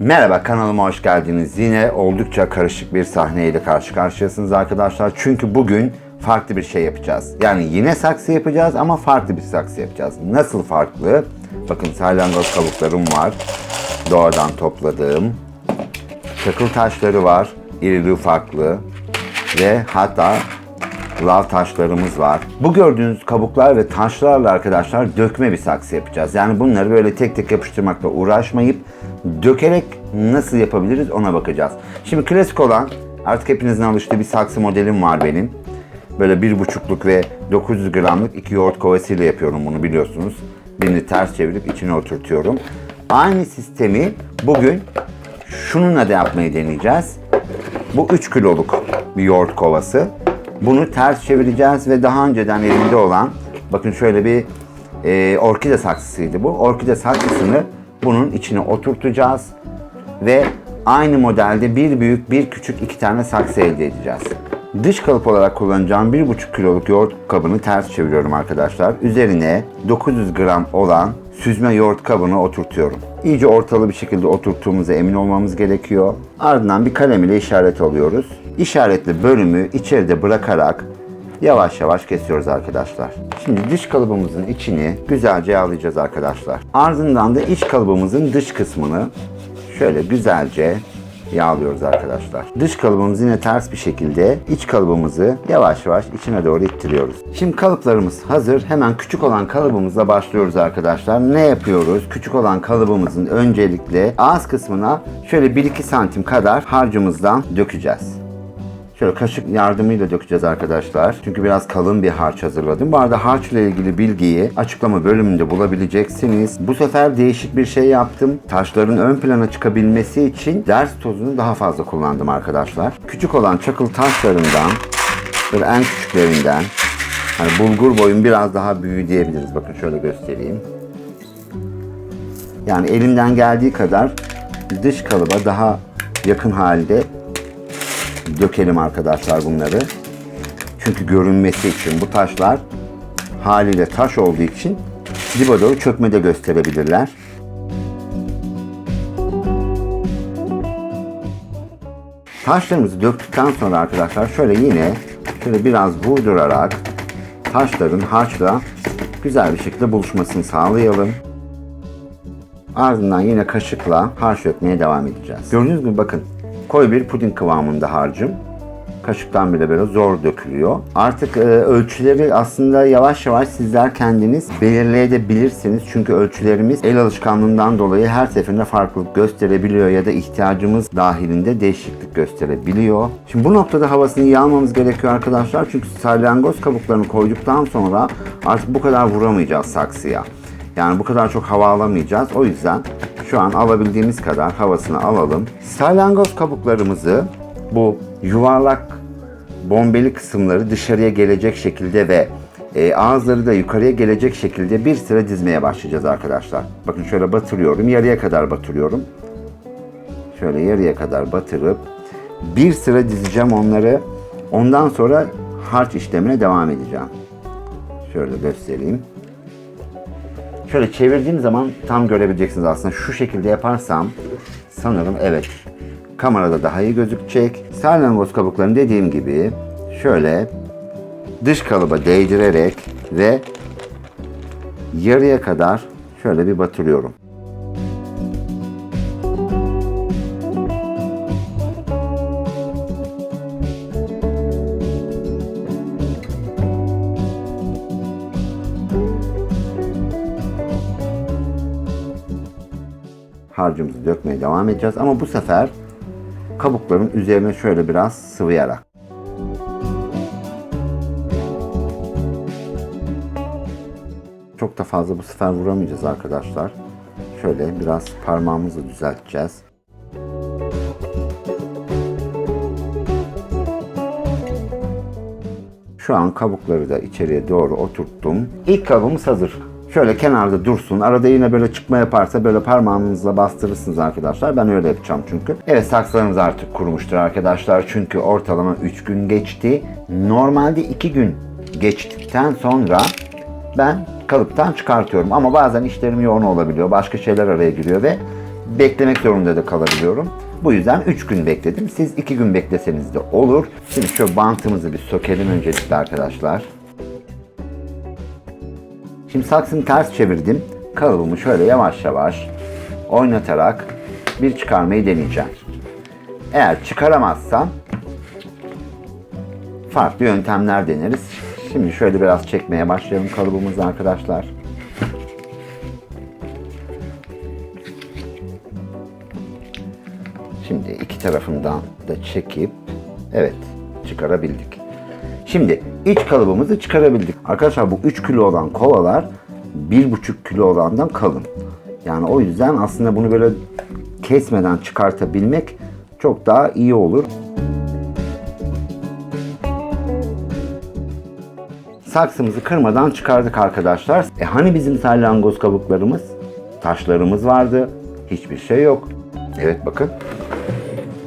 Merhaba kanalıma hoş geldiniz. Yine oldukça karışık bir sahneyle karşı karşıyasınız arkadaşlar. Çünkü bugün farklı bir şey yapacağız. Yani yine saksı yapacağız ama farklı bir saksı yapacağız. Nasıl farklı? Bakın salyangoz kabuklarım var. Doğadan topladığım. Çakıl taşları var. İrili ufaklı. Ve hatta lav taşlarımız var. Bu gördüğünüz kabuklar ve taşlarla arkadaşlar dökme bir saksı yapacağız. Yani bunları böyle tek tek yapıştırmakla uğraşmayıp dökerek nasıl yapabiliriz ona bakacağız. Şimdi klasik olan artık hepinizin alıştığı bir saksı modelim var benim. Böyle bir buçukluk ve 900 gramlık iki yoğurt kovasıyla yapıyorum bunu biliyorsunuz. Birini ters çevirip içine oturtuyorum. Aynı sistemi bugün şununla da yapmayı deneyeceğiz. Bu 3 kiloluk bir yoğurt kovası. Bunu ters çevireceğiz ve daha önceden elimde olan bakın şöyle bir e, orkide saksısıydı bu. Orkide saksısını bunun içine oturtacağız ve aynı modelde bir büyük bir küçük iki tane saksı elde edeceğiz. Dış kalıp olarak kullanacağım 1,5 kiloluk yoğurt kabını ters çeviriyorum arkadaşlar. Üzerine 900 gram olan süzme yoğurt kabını oturtuyorum. İyice ortalı bir şekilde oturttuğumuza emin olmamız gerekiyor. Ardından bir kalem ile işaret alıyoruz. İşaretli bölümü içeride bırakarak yavaş yavaş kesiyoruz arkadaşlar. Şimdi dış kalıbımızın içini güzelce yağlayacağız arkadaşlar. Ardından da iç kalıbımızın dış kısmını şöyle güzelce yağlıyoruz arkadaşlar. Dış kalıbımız yine ters bir şekilde iç kalıbımızı yavaş yavaş içine doğru ittiriyoruz. Şimdi kalıplarımız hazır. Hemen küçük olan kalıbımızla başlıyoruz arkadaşlar. Ne yapıyoruz? Küçük olan kalıbımızın öncelikle ağız kısmına şöyle 1-2 santim kadar harcımızdan dökeceğiz. Şöyle kaşık yardımıyla dökeceğiz arkadaşlar. Çünkü biraz kalın bir harç hazırladım. Bu arada harç ile ilgili bilgiyi açıklama bölümünde bulabileceksiniz. Bu sefer değişik bir şey yaptım. Taşların ön plana çıkabilmesi için ders tozunu daha fazla kullandım arkadaşlar. Küçük olan çakıl taşlarından böyle en küçüklerinden hani bulgur boyun biraz daha büyüğü diyebiliriz. Bakın şöyle göstereyim. Yani elimden geldiği kadar dış kalıba daha yakın halde dökelim arkadaşlar bunları. Çünkü görünmesi için bu taşlar haliyle taş olduğu için dibe doğru çökme de gösterebilirler. Taşlarımızı döktükten sonra arkadaşlar şöyle yine şöyle biraz vurdurarak taşların harçla güzel bir şekilde buluşmasını sağlayalım. Ardından yine kaşıkla harç dökmeye devam edeceğiz. Gördüğünüz gibi bakın koyu bir puding kıvamında harcım. Kaşıktan bile böyle zor dökülüyor. Artık e, ölçüleri aslında yavaş yavaş sizler kendiniz belirleyebilirsiniz. Çünkü ölçülerimiz el alışkanlığından dolayı her seferinde farklılık gösterebiliyor ya da ihtiyacımız dahilinde değişiklik gösterebiliyor. Şimdi bu noktada havasını iyi almamız gerekiyor arkadaşlar. Çünkü salyangoz kabuklarını koyduktan sonra artık bu kadar vuramayacağız saksıya. Yani bu kadar çok hava alamayacağız. O yüzden şu an alabildiğimiz kadar havasını alalım. Salyangoz kabuklarımızı bu yuvarlak bombeli kısımları dışarıya gelecek şekilde ve e, ağızları da yukarıya gelecek şekilde bir sıra dizmeye başlayacağız arkadaşlar. Bakın şöyle batırıyorum. Yarıya kadar batırıyorum. Şöyle yarıya kadar batırıp bir sıra dizeceğim onları. Ondan sonra harç işlemine devam edeceğim. Şöyle göstereyim. Şöyle çevirdiğim zaman tam görebileceksiniz aslında. Şu şekilde yaparsam sanırım evet kamerada daha iyi gözükecek. Salyangoz kabuklarını dediğim gibi şöyle dış kalıba değdirerek ve yarıya kadar şöyle bir batırıyorum. Harcımızı dökmeye devam edeceğiz. Ama bu sefer kabukların üzerine şöyle biraz sıvayarak. Çok da fazla bu sefer vuramayacağız arkadaşlar. Şöyle biraz parmağımızla düzelteceğiz. Şu an kabukları da içeriye doğru oturttum. İlk kabımız hazır. Şöyle kenarda dursun. Arada yine böyle çıkma yaparsa böyle parmağınızla bastırırsınız arkadaşlar. Ben öyle yapacağım çünkü. Evet saksılarımız artık kurumuştur arkadaşlar. Çünkü ortalama 3 gün geçti. Normalde 2 gün geçtikten sonra ben kalıptan çıkartıyorum. Ama bazen işlerim yoğun olabiliyor. Başka şeyler araya giriyor ve beklemek zorunda da kalabiliyorum. Bu yüzden 3 gün bekledim. Siz 2 gün bekleseniz de olur. Şimdi şu bantımızı bir sökelim öncelikle arkadaşlar. Şimdi saksını ters çevirdim. Kalıbımı şöyle yavaş yavaş oynatarak bir çıkarmayı deneyeceğim. Eğer çıkaramazsam farklı yöntemler deneriz. Şimdi şöyle biraz çekmeye başlayalım kalıbımızı arkadaşlar. Şimdi iki tarafından da çekip evet çıkarabildik. Şimdi iç kalıbımızı çıkarabildik. Arkadaşlar bu 3 kilo olan kolalar 1,5 kilo olandan kalın. Yani o yüzden aslında bunu böyle kesmeden çıkartabilmek çok daha iyi olur. Saksımızı kırmadan çıkardık arkadaşlar. E hani bizim salyangoz kabuklarımız? Taşlarımız vardı. Hiçbir şey yok. Evet bakın.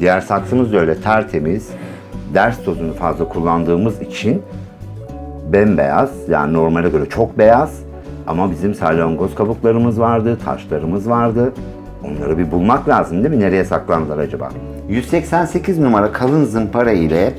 Diğer saksımız da öyle tertemiz. Ders tozunu fazla kullandığımız için bembeyaz. Yani normale göre çok beyaz. Ama bizim salyangoz kabuklarımız vardı, taşlarımız vardı. Onları bir bulmak lazım değil mi? Nereye saklandılar acaba? 188 numara kalın zımpara ile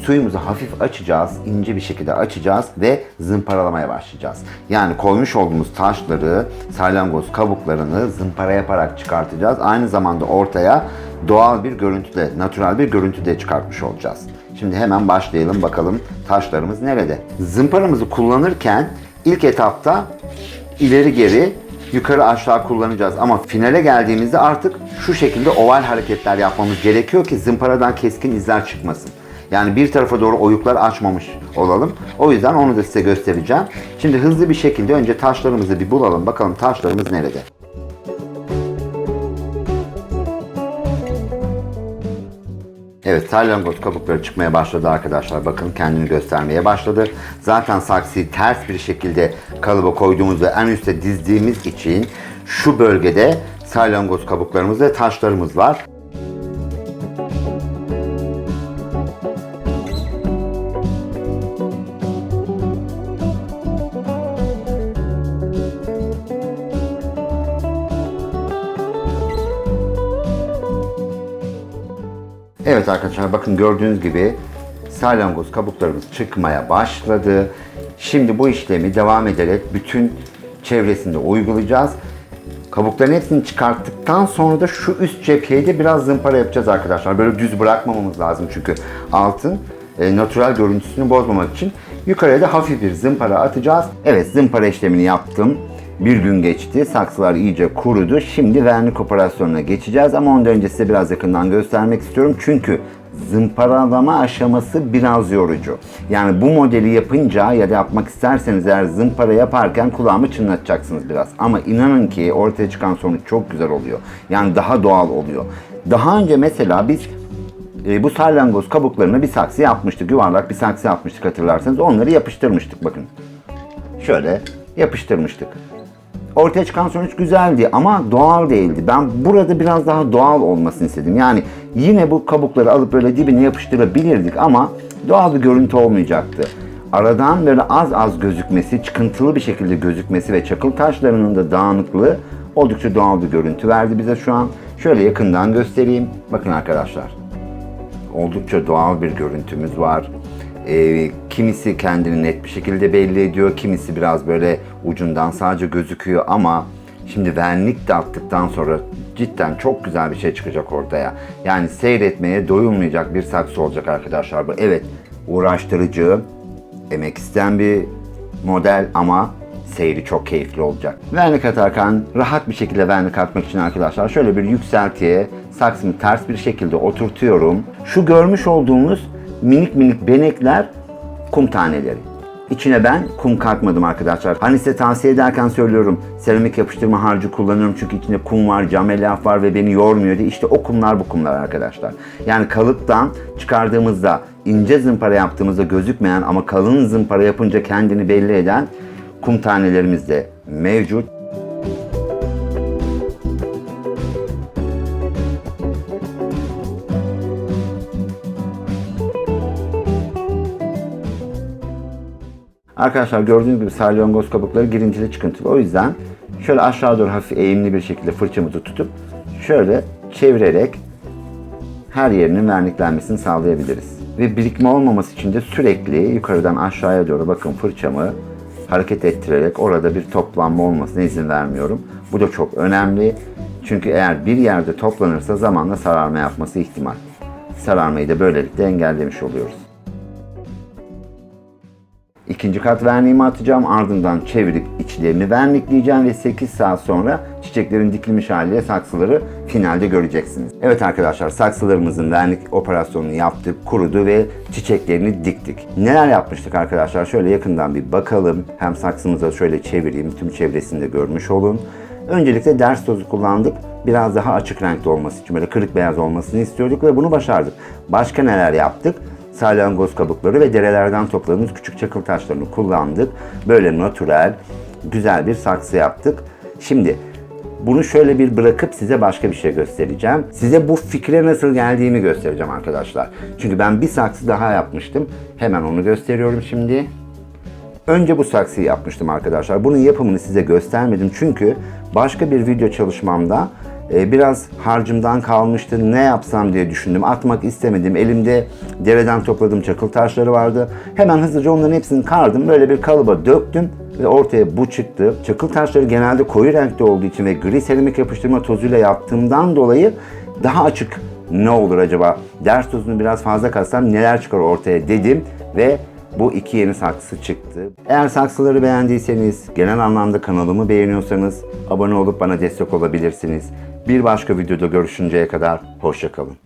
suyumuzu hafif açacağız, ince bir şekilde açacağız ve zımparalamaya başlayacağız. Yani koymuş olduğumuz taşları, salyangoz kabuklarını zımpara yaparak çıkartacağız. Aynı zamanda ortaya doğal bir görüntüde, natürel bir görüntüde çıkartmış olacağız. Şimdi hemen başlayalım bakalım taşlarımız nerede? Zımparamızı kullanırken ilk etapta ileri geri yukarı aşağı kullanacağız. Ama finale geldiğimizde artık şu şekilde oval hareketler yapmamız gerekiyor ki zımparadan keskin izler çıkmasın. Yani bir tarafa doğru oyuklar açmamış olalım. O yüzden onu da size göstereceğim. Şimdi hızlı bir şekilde önce taşlarımızı bir bulalım. Bakalım taşlarımız nerede? Evet salyangoz kabukları çıkmaya başladı arkadaşlar. Bakın kendini göstermeye başladı. Zaten saksıyı ters bir şekilde kalıba koyduğumuzda en üstte dizdiğimiz için şu bölgede salyangoz kabuklarımız ve taşlarımız var. Evet arkadaşlar bakın gördüğünüz gibi salyangoz kabuklarımız çıkmaya başladı. Şimdi bu işlemi devam ederek bütün çevresinde uygulayacağız. Kabukların hepsini çıkarttıktan sonra da şu üst cepheyi de biraz zımpara yapacağız arkadaşlar. Böyle düz bırakmamamız lazım çünkü altın e, natürel görüntüsünü bozmamak için. Yukarıya da hafif bir zımpara atacağız. Evet zımpara işlemini yaptım. Bir gün geçti. Saksılar iyice kurudu. Şimdi vernik operasyonuna geçeceğiz ama ondan önce size biraz yakından göstermek istiyorum. Çünkü zımparalama aşaması biraz yorucu. Yani bu modeli yapınca ya da yapmak isterseniz eğer zımpara yaparken kulağımı çınlatacaksınız biraz. Ama inanın ki ortaya çıkan sonuç çok güzel oluyor. Yani daha doğal oluyor. Daha önce mesela biz e, bu salyangoz kabuklarını bir saksı yapmıştık. Yuvarlak bir saksı yapmıştık hatırlarsanız. Onları yapıştırmıştık bakın. Şöyle yapıştırmıştık. Ortaya çıkan sonuç güzeldi ama doğal değildi. Ben burada biraz daha doğal olmasını istedim. Yani yine bu kabukları alıp böyle dibine yapıştırabilirdik ama doğal bir görüntü olmayacaktı. Aradan böyle az az gözükmesi, çıkıntılı bir şekilde gözükmesi ve çakıl taşlarının da dağınıklığı oldukça doğal bir görüntü verdi bize şu an. Şöyle yakından göstereyim. Bakın arkadaşlar. Oldukça doğal bir görüntümüz var. Ee, kimisi kendini net bir şekilde belli ediyor, kimisi biraz böyle ucundan sadece gözüküyor ama şimdi vernik de attıktan sonra cidden çok güzel bir şey çıkacak ortaya. Yani seyretmeye doyulmayacak bir saksı olacak arkadaşlar bu. Evet uğraştırıcı, emek isteyen bir model ama seyri çok keyifli olacak. Vernik atarken rahat bir şekilde vernik atmak için arkadaşlar şöyle bir yükseltiye saksımı ters bir şekilde oturtuyorum. Şu görmüş olduğunuz minik minik benekler kum taneleri. İçine ben kum katmadım arkadaşlar. Hani size tavsiye ederken söylüyorum seramik yapıştırma harcı kullanıyorum çünkü içinde kum var, cam elyaf var ve beni yormuyor diye. İşte o kumlar bu kumlar arkadaşlar. Yani kalıptan çıkardığımızda ince zımpara yaptığımızda gözükmeyen ama kalın zımpara yapınca kendini belli eden kum tanelerimiz de mevcut. Arkadaşlar gördüğünüz gibi salyangoz kabukları girintili çıkıntılı. O yüzden şöyle aşağı doğru hafif eğimli bir şekilde fırçamızı tutup şöyle çevirerek her yerinin verniklenmesini sağlayabiliriz. Ve birikme olmaması için de sürekli yukarıdan aşağıya doğru bakın fırçamı hareket ettirerek orada bir toplanma olmasına izin vermiyorum. Bu da çok önemli. Çünkü eğer bir yerde toplanırsa zamanla sararma yapması ihtimal. Sararmayı da böylelikle engellemiş oluyoruz. İkinci kat verniğimi atacağım. Ardından çevirip içlerini vernikleyeceğim ve 8 saat sonra çiçeklerin dikilmiş haliyle saksıları finalde göreceksiniz. Evet arkadaşlar saksılarımızın vernik operasyonunu yaptık, kurudu ve çiçeklerini diktik. Neler yapmıştık arkadaşlar? Şöyle yakından bir bakalım. Hem saksımıza şöyle çevireyim, tüm çevresini de görmüş olun. Öncelikle ders tozu kullandık. Biraz daha açık renkli olması için böyle kırık beyaz olmasını istiyorduk ve bunu başardık. Başka neler yaptık? Salyangoz kabukları ve derelerden topladığımız küçük çakıl taşlarını kullandık. Böyle natürel, güzel bir saksı yaptık. Şimdi bunu şöyle bir bırakıp size başka bir şey göstereceğim. Size bu fikre nasıl geldiğimi göstereceğim arkadaşlar. Çünkü ben bir saksı daha yapmıştım. Hemen onu gösteriyorum şimdi. Önce bu saksıyı yapmıştım arkadaşlar. Bunun yapımını size göstermedim çünkü başka bir video çalışmamda biraz harcımdan kalmıştı. Ne yapsam diye düşündüm. Atmak istemedim. Elimde dereden topladığım çakıl taşları vardı. Hemen hızlıca onların hepsini kardım. Böyle bir kalıba döktüm ve ortaya bu çıktı. Çakıl taşları genelde koyu renkte olduğu için ve gri seramik yapıştırma tozuyla yaptığımdan dolayı daha açık ne olur acaba? Ders tozunu biraz fazla katsam neler çıkar ortaya dedim ve bu iki yeni saksı çıktı. Eğer saksıları beğendiyseniz, genel anlamda kanalımı beğeniyorsanız abone olup bana destek olabilirsiniz. Bir başka videoda görüşünceye kadar hoşçakalın.